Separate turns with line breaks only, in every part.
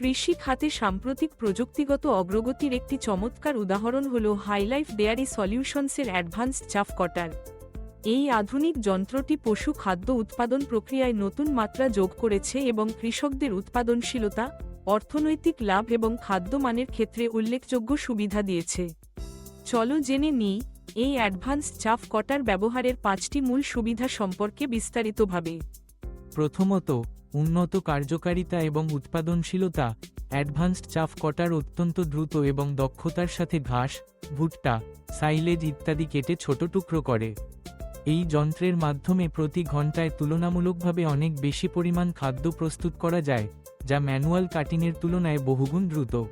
কৃষি খাতে সাম্প্রতিক প্রযুক্তিগত অগ্রগতির একটি চমৎকার উদাহরণ হল হাইলাইফ ডেয়ারি সলিউশনসের অ্যাডভান্সড চাফ কটার এই আধুনিক যন্ত্রটি পশু খাদ্য উৎপাদন প্রক্রিয়ায় নতুন মাত্রা যোগ করেছে এবং কৃষকদের উৎপাদনশীলতা, অর্থনৈতিক লাভ এবং খাদ্য মানের ক্ষেত্রে উল্লেখযোগ্য সুবিধা দিয়েছে। চলো জেনে নিই, এই অ্যাডভান্সড চাফ কটার ব্যবহারের পাঁচটি মূল সুবিধা সম্পর্কে বিস্তারিতভাবে।
প্রথমত উন্নত কার্যকারিতা এবং উৎপাদনশীলতা, অ্যাডভান্সড চাফ কটার অত্যন্ত দ্রুত এবং দক্ষতার সাথে ঘাস, ভুট্টা, সাইলেজ ইত্যাদি কেটে ছোট টুকরো করে। এই যন্ত্রের মাধ্যমে প্রতি ঘন্টায় তুলনামূলকভাবে অনেক বেশি পরিমাণ খাদ্য প্রস্তুত করা যায়, যা ম্যানুয়াল কাটিংয়ের তুলনায় বহুগুণ দ্রুত।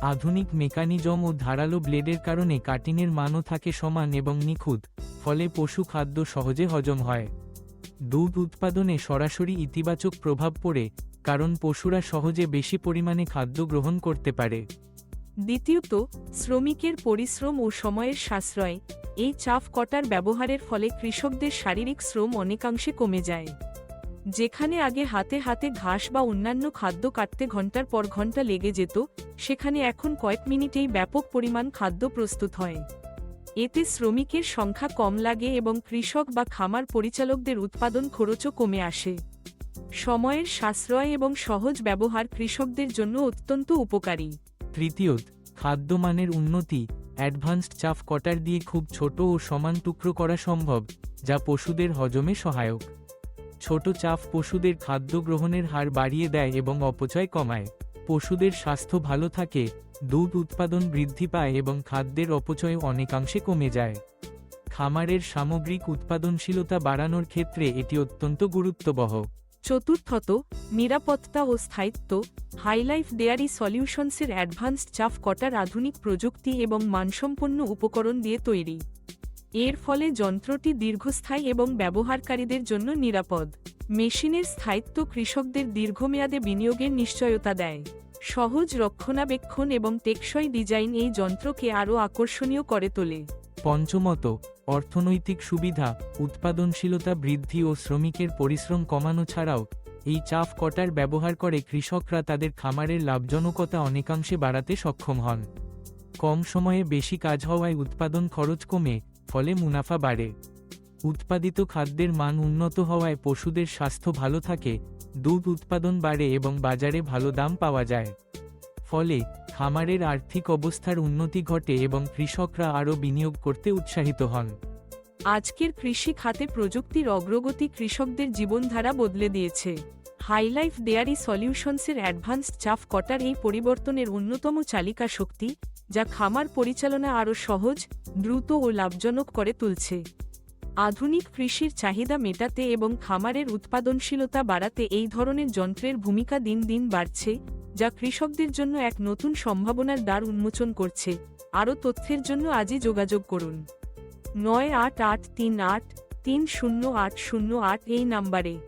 আধুনিক মেকানিজম ও ধারালো ব্লেডের কারণে কাটিংয়ের মানও থাকে সমান এবং নিখুঁত, ফলে পশু খাদ্য সহজে হজম হয়। দুধ উৎপাদনে সরাসরি ইতিবাচক প্রভাব পড়ে, কারণ পশুরা সহজে বেশি পরিমাণে খাদ্য গ্রহণ করতে পারে।
দ্বিতীয়ত, শ্রমিকের পরিশ্রম ও সময়ের সাশ্রয়। এই চাফ কটার ব্যবহারের ফলে কৃষকদের শারীরিক শ্রম অনেকাংশে কমে যায়। যেখানে আগে হাতে হাতে ঘাস বা অন্যান্য খাদ্য কাটতে ঘণ্টার পর ঘণ্টা লেগে যেত, সেখানে এখন কয়েক মিনিটেই ব্যাপক পরিমাণ খাদ্য প্রস্তুত হয়। এতে শ্রমিকের সংখ্যা কম লাগে এবং কৃষক বা খামার পরিচালকদের উৎপাদন খরচও কমে আসে। সময়ের সাশ্রয় এবং সহজ ব্যবহার কৃষকদের জন্য অত্যন্ত উপকারী।
তৃতীয়ত, খাদ্যমানের উন্নতি, অ্যাডভান্সড চাফ কটার দিয়ে খুব ছোট ও সমান টুকরো করা সম্ভব, যা পশুদের হজমে সহায়ক। ছোট চাফ পশুদের খাদ্য গ্রহণের হার বাড়িয়ে দেয় এবং অপচয় কমায়। পশুদের স্বাস্থ্য ভালো থাকে, দুধ উৎপাদন বৃদ্ধি পায় এবং খাদ্যের অপচয় অনেকাংশে কমে যায়। খামারের সামগ্রিক উৎপাদনশীলতা বাড়ানোর ক্ষেত্রে এটি অত্যন্ত গুরুত্ববহ।
চতুর্থত, নিরাপত্তা ও স্থায়িত্ব, হাইলাইফ ডেয়ারি সলিউশনসের অ্যাডভান্সড চাফ কটার আধুনিক প্রযুক্তি এবং মানসম্পন্ন উপকরণ দিয়ে তৈরি। এর ফলে যন্ত্রটি দীর্ঘস্থায়ী এবং ব্যবহারকারীদের জন্য নিরাপদ। মেশিনের স্থায়িত্ব কৃষকদের দীর্ঘমেয়াদে বিনিয়োগের নিশ্চয়তা দেয়। সহজ রক্ষণাবেক্ষণ এবং টেকসই ডিজাইন এই যন্ত্রকে আরও আকর্ষণীয় করে তোলে।
পঞ্চমত, অর্থনৈতিক সুবিধা, উৎপাদনশীলতা বৃদ্ধি ও শ্রমিকের পরিশ্রম কমানো ছাড়াও, এই চাফ কটার ব্যবহার করে কৃষকরা তাদের খামারের লাভজনকতা অনেকাংশে বাড়াতে সক্ষম হন। কম সময়ে বেশি কাজ হওয়ায় উৎপাদন খরচ কমে, ফলে মুনাফা বাড়ে। উৎপাদিত খাদ্যের মান উন্নত হওয়ায় পশুদের স্বাস্থ্য ভালো থাকে, দুধ উৎপাদন বাড়ে এবং বাজারে ভালো দাম পাওয়া যায়। ফলে, খামারের আর্থিক অবস্থার উন্নতি ঘটে এবং কৃষকরা আরও বিনিয়োগ করতে উৎসাহিত হন।
আজকের কৃষি খাতে প্রযুক্তির অগ্রগতি কৃষকদের জীবনধারা বদলে দিয়েছে। হাইলাইফ ডেয়ারি সলিউশনসের অ্যাডভান্সড চাফ কটার এই পরিবর্তনের অন্যতম চালিকা শক্তি, যা খামার পরিচালনা আরও সহজ, দ্রুত ও লাভজনক করে তুলছে। আধুনিক কৃষির চাহিদা মেটাতে এবং খামারের উৎপাদনশীলতা বাড়াতে এই ধরনের যন্ত্রের ভূমিকা দিন দিন বাড়ছে, যা কৃষকদের জন্য এক নতুন সম্ভাবনার দ্বার উন্মোচন করছে। আরও তথ্যের জন্য আজই যোগাযোগ করুন। নয় আট আট তিন আট তিন শূন্য আট শূন্য আট এই নাম্বারে।